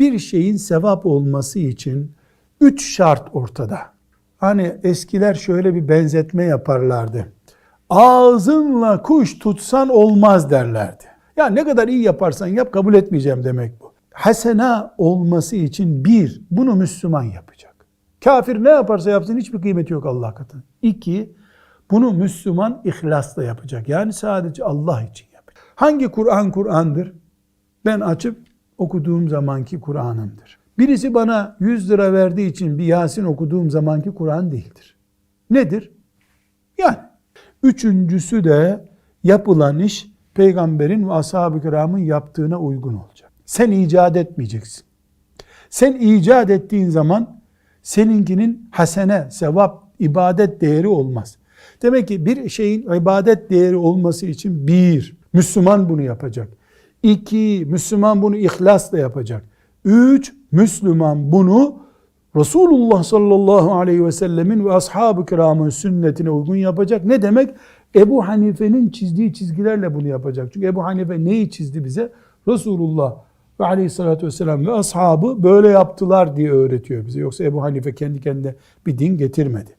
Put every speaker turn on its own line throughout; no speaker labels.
Bir şeyin sevap olması için üç şart ortada. Hani eskiler şöyle bir benzetme yaparlardı. Ağzınla kuş tutsan olmaz derlerdi. Ya ne kadar iyi yaparsan yap kabul etmeyeceğim demek bu. Hasena olması için bir, bunu Müslüman yapacak. Kafir ne yaparsa yapsın hiçbir kıymeti yok Allah katında. İki, bunu Müslüman ihlasla yapacak. Yani sadece Allah için yapacak. Hangi Kur'an Kur'an'dır? Ben açıp okuduğum zamanki Kur'an'ımdır. Birisi bana 100 lira verdiği için bir Yasin okuduğum zamanki Kur'an değildir. Nedir? Yani. Üçüncüsü de yapılan iş peygamberin ve ashab-ı kiramın yaptığına uygun olacak. Sen icat etmeyeceksin. Sen icat ettiğin zaman seninkinin hasene, sevap, ibadet değeri olmaz. Demek ki bir şeyin ibadet değeri olması için bir, Müslüman bunu yapacak. İki, Müslüman bunu ihlasla yapacak. Üç, Müslüman bunu Resulullah sallallahu aleyhi ve sellemin ve ashab-ı kiramın sünnetine uygun yapacak. Ne demek? Ebu Hanife'nin çizdiği çizgilerle bunu yapacak. Çünkü Ebu Hanife neyi çizdi bize? Resulullah ve aleyhissalatü vesselam ve ashabı böyle yaptılar diye öğretiyor bize. Yoksa Ebu Hanife kendi kendine bir din getirmedi.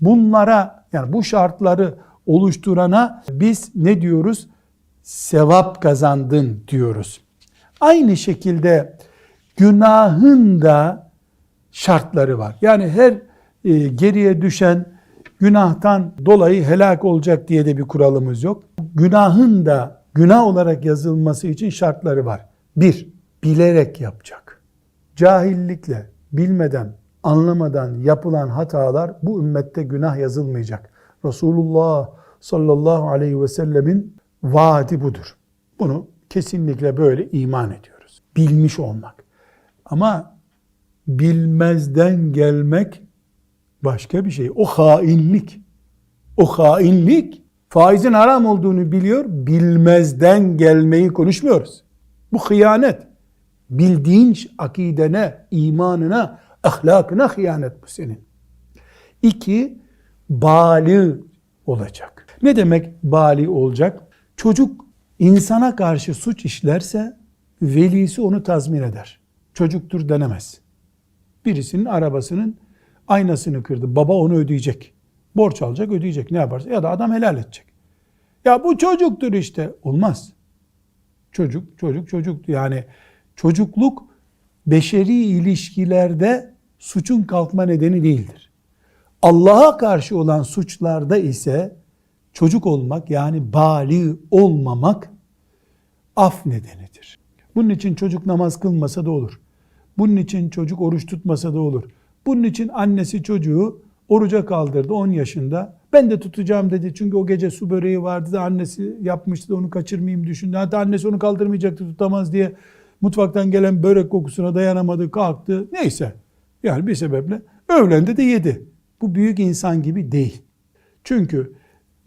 Bunlara yani bu şartları oluşturana biz ne diyoruz? Sevap kazandın diyoruz. Aynı şekilde günahın da şartları var. Yani her e, geriye düşen günahtan dolayı helak olacak diye de bir kuralımız yok. Günahın da günah olarak yazılması için şartları var. Bir, bilerek yapacak. Cahillikle, bilmeden, anlamadan yapılan hatalar bu ümmette günah yazılmayacak. Resulullah sallallahu aleyhi ve sellemin vaadi budur. Bunu kesinlikle böyle iman ediyoruz. Bilmiş olmak. Ama bilmezden gelmek başka bir şey. O hainlik. O hainlik faizin haram olduğunu biliyor, bilmezden gelmeyi konuşmuyoruz. Bu hıyanet. Bildiğin akidene, imanına, ahlakına hıyanet bu senin. İki, bali olacak. Ne demek bali olacak? Çocuk insana karşı suç işlerse velisi onu tazmin eder. Çocuktur denemez. Birisinin arabasının aynasını kırdı. Baba onu ödeyecek. Borç alacak, ödeyecek. Ne yaparsa ya da adam helal edecek. Ya bu çocuktur işte. Olmaz. Çocuk, çocuk, çocuk. Yani çocukluk beşeri ilişkilerde suçun kalkma nedeni değildir. Allah'a karşı olan suçlarda ise çocuk olmak yani bali olmamak af nedenidir. Bunun için çocuk namaz kılmasa da olur. Bunun için çocuk oruç tutmasa da olur. Bunun için annesi çocuğu oruca kaldırdı 10 yaşında. Ben de tutacağım dedi çünkü o gece su böreği vardı da annesi yapmıştı da onu kaçırmayayım düşündü. Hatta annesi onu kaldırmayacaktı tutamaz diye mutfaktan gelen börek kokusuna dayanamadı kalktı. Neyse yani bir sebeple öğlende de yedi. Bu büyük insan gibi değil. Çünkü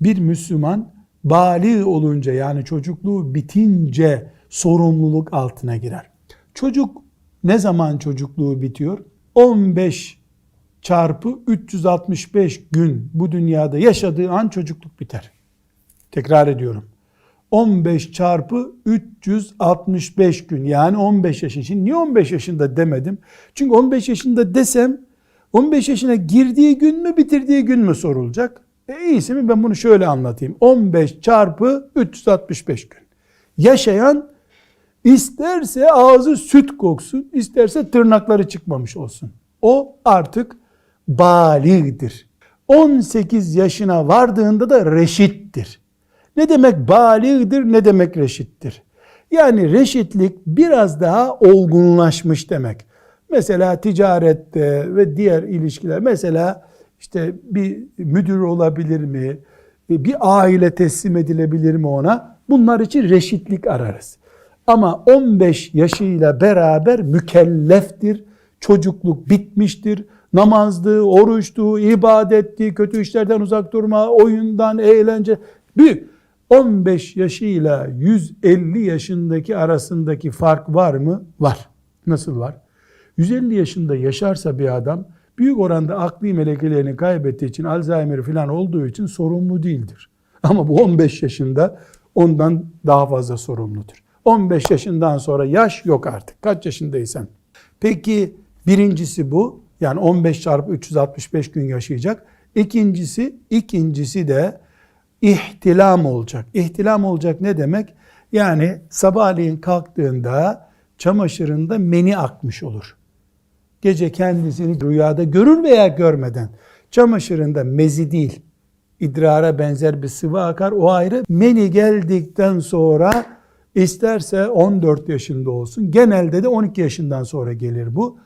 bir Müslüman bali olunca yani çocukluğu bitince sorumluluk altına girer. Çocuk ne zaman çocukluğu bitiyor? 15 çarpı 365 gün bu dünyada yaşadığı an çocukluk biter. Tekrar ediyorum. 15 çarpı 365 gün yani 15 yaşın. Şimdi niye 15 yaşında demedim? Çünkü 15 yaşında desem 15 yaşına girdiği gün mü bitirdiği gün mü sorulacak? E iyisi mi ben bunu şöyle anlatayım. 15 çarpı 365 gün. Yaşayan isterse ağzı süt koksun, isterse tırnakları çıkmamış olsun. O artık baligdir. 18 yaşına vardığında da reşittir. Ne demek baligdir, ne demek reşittir? Yani reşitlik biraz daha olgunlaşmış demek. Mesela ticarette ve diğer ilişkiler, mesela işte bir müdür olabilir mi? Bir aile teslim edilebilir mi ona? Bunlar için reşitlik ararız. Ama 15 yaşıyla beraber mükelleftir. Çocukluk bitmiştir. Namazdı, oruçtu, ibadetti, kötü işlerden uzak durma, oyundan, eğlence. Büyük. 15 yaşıyla 150 yaşındaki arasındaki fark var mı? Var. Nasıl var? 150 yaşında yaşarsa bir adam büyük oranda akli melekelerini kaybettiği için Alzheimer falan olduğu için sorumlu değildir. Ama bu 15 yaşında ondan daha fazla sorumludur. 15 yaşından sonra yaş yok artık. Kaç yaşındaysan. Peki birincisi bu. Yani 15 çarpı 365 gün yaşayacak. İkincisi, ikincisi de ihtilam olacak. İhtilam olacak ne demek? Yani sabahleyin kalktığında çamaşırında meni akmış olur. Gece kendisini rüyada görür veya görmeden çamaşırında mezi değil, idrara benzer bir sıvı akar o ayrı. Meni geldikten sonra isterse 14 yaşında olsun genelde de 12 yaşından sonra gelir bu.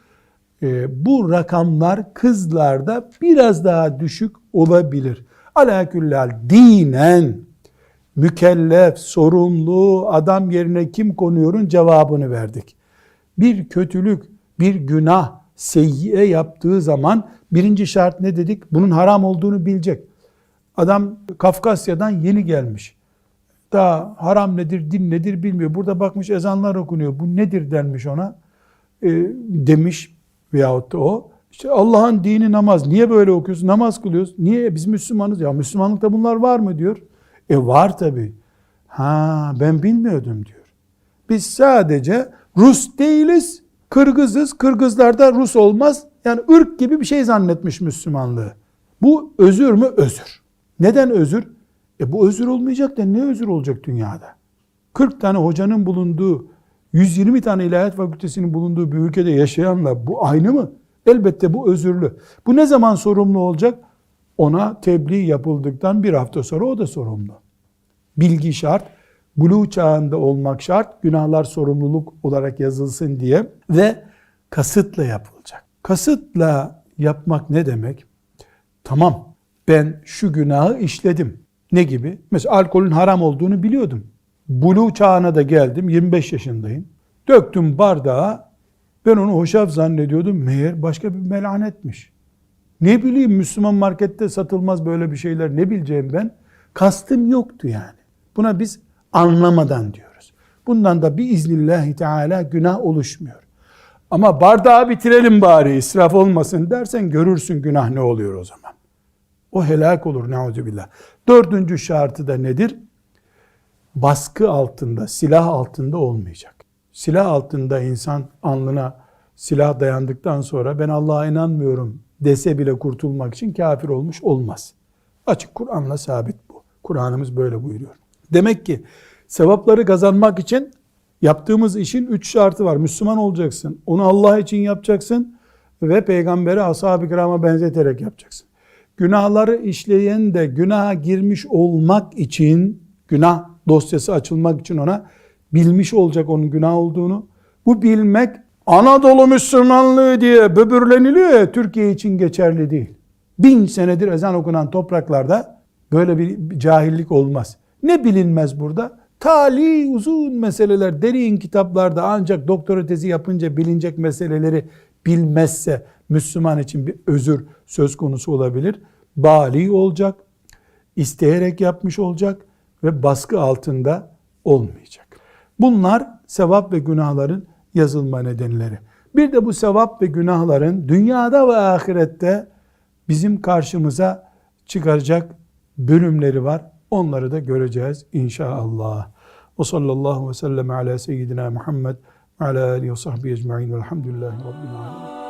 Ee, bu rakamlar kızlarda biraz daha düşük olabilir. Alaküllal dinen mükellef, sorumlu adam yerine kim konuyorun cevabını verdik. Bir kötülük, bir günah, seyyiye yaptığı zaman birinci şart ne dedik? Bunun haram olduğunu bilecek. Adam Kafkasya'dan yeni gelmiş. Daha haram nedir, din nedir bilmiyor. Burada bakmış ezanlar okunuyor. Bu nedir denmiş ona. E, demiş veyahut da o. İşte Allah'ın dini namaz. Niye böyle okuyorsun? Namaz kılıyoruz. Niye? Biz Müslümanız. Ya Müslümanlıkta bunlar var mı diyor. E var tabi. Ha ben bilmiyordum diyor. Biz sadece Rus değiliz, Kırgızız. Kırgızlarda Rus olmaz. Yani ırk gibi bir şey zannetmiş Müslümanlığı. Bu özür mü? Özür. Neden özür? E bu özür olmayacak da ne özür olacak dünyada? 40 tane hocanın bulunduğu, 120 tane ilahiyat fakültesinin bulunduğu bir ülkede yaşayanla bu aynı mı? Elbette bu özürlü. Bu ne zaman sorumlu olacak? Ona tebliğ yapıldıktan bir hafta sonra o da sorumlu. Bilgi şart, buluğ çağında olmak şart, günahlar sorumluluk olarak yazılsın diye ve kasıtla yapılacak. Kasıtla yapmak ne demek? Tamam ben şu günahı işledim. Ne gibi? Mesela alkolün haram olduğunu biliyordum. Buluğ çağına da geldim, 25 yaşındayım. Döktüm bardağa, ben onu hoşaf zannediyordum. Meğer başka bir melanetmiş. Ne bileyim Müslüman markette satılmaz böyle bir şeyler. Ne bileceğim ben? Kastım yoktu yani. Buna biz anlamadan diyoruz. Bundan da bir iznillahü teala günah oluşmuyor. Ama bardağı bitirelim bari israf olmasın dersen görürsün günah ne oluyor o zaman. O helak olur neuzubillah. Dördüncü şartı da nedir? Baskı altında, silah altında olmayacak. Silah altında insan alnına silah dayandıktan sonra ben Allah'a inanmıyorum dese bile kurtulmak için kafir olmuş olmaz. Açık Kur'an'la sabit bu. Kur'an'ımız böyle buyuruyor. Demek ki sevapları kazanmak için yaptığımız işin üç şartı var. Müslüman olacaksın. Onu Allah için yapacaksın ve peygamberi ashab-ı kirama benzeterek yapacaksın. Günahları işleyen de günaha girmiş olmak için, günah dosyası açılmak için ona bilmiş olacak onun günah olduğunu. Bu bilmek Anadolu Müslümanlığı diye böbürleniliyor ya Türkiye için geçerli değil. Bin senedir ezan okunan topraklarda böyle bir cahillik olmaz. Ne bilinmez burada? Tali uzun meseleler derin kitaplarda ancak doktora tezi yapınca bilinecek meseleleri bilmezse Müslüman için bir özür söz konusu olabilir. Bali olacak, isteyerek yapmış olacak ve baskı altında olmayacak. Bunlar sevap ve günahların yazılma nedenleri. Bir de bu sevap ve günahların dünyada ve ahirette bizim karşımıza çıkaracak bölümleri var. Onları da göreceğiz inşallah. Ve sallallahu ve sellem ala seyyidina Muhammed ve ala alihi ve sahbihi ecma'in velhamdülillahi rabbil alemin.